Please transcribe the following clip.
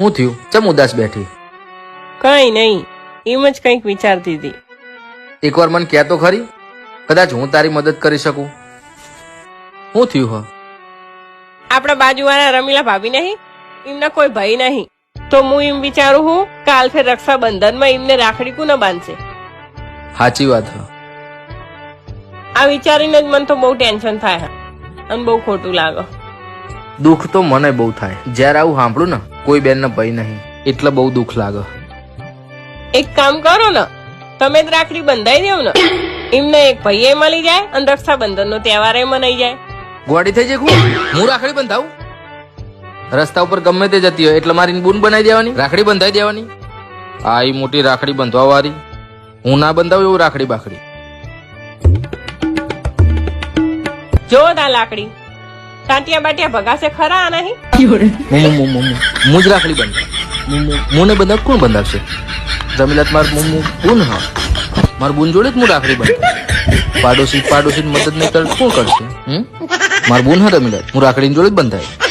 હું થયું? ચમ ઉદાસ બેઠી? કઈ નહીં એમ જ કંઈક વિચારતી હતી. એકવાર મને કહે તો ખરી? કદાચ હું તારી મદદ કરી શકું. શું થયું હ? આપણા બાજુવાળા રમીલા ભાભી નહીં? એમના કોઈ ભાઈ નહીં. તો હું એમ વિચારું હું કાલ ફેર રક્ષાબંધનમાં એમને રાખડી કોને બાંધશે? સાચી વાત હ. આ વિચારીને જ મને તો બહુ ટેન્શન થાય છે અને બહુ ખોટું લાગે. દુઃખ તો મને બહુ થાય. જ્યારે આવું સાંભળું ને કોઈ બેનને ભય નહીં. એટલે બહુ દુઃખ લાગે. એક કામ કરો ને તમે જ રાખડી બંધાઈ દેવ ને. એમને એક ભાઈએ મળી જાય અને રક્ષાબંધનનો તહેવાર એ મનાઈ જાય. ગોળી થઈ જાય હું રાખડી બંધાવું? રસ્તા ઉપર ગમે તે જતી હોય એટલે મારી બૂન બનાવી દેવાની? રાખડી બંધાઈ દેવાની? આ ઈ મોટી રાખડી બંધવા વાળી હું ના બંધાવું એવું રાખડી બાખડી. જો તા લાકડી. ટાંટિયા બાટિયા ભગાશે ખરા આ નહીં? મુજ રાખડી બંધ મુમુ બંધ કોણ બંધાવશે? જમીલાત માર મુમુ બૂન હા. માર બુન જોડે જ હું રાખડી બંધ પાડોશી પાડોશી મદદ નહીં કર કોણ કરશે હમ? માર બૂન હા રમીલાત હું રાખડીની જોડે જ બંધાય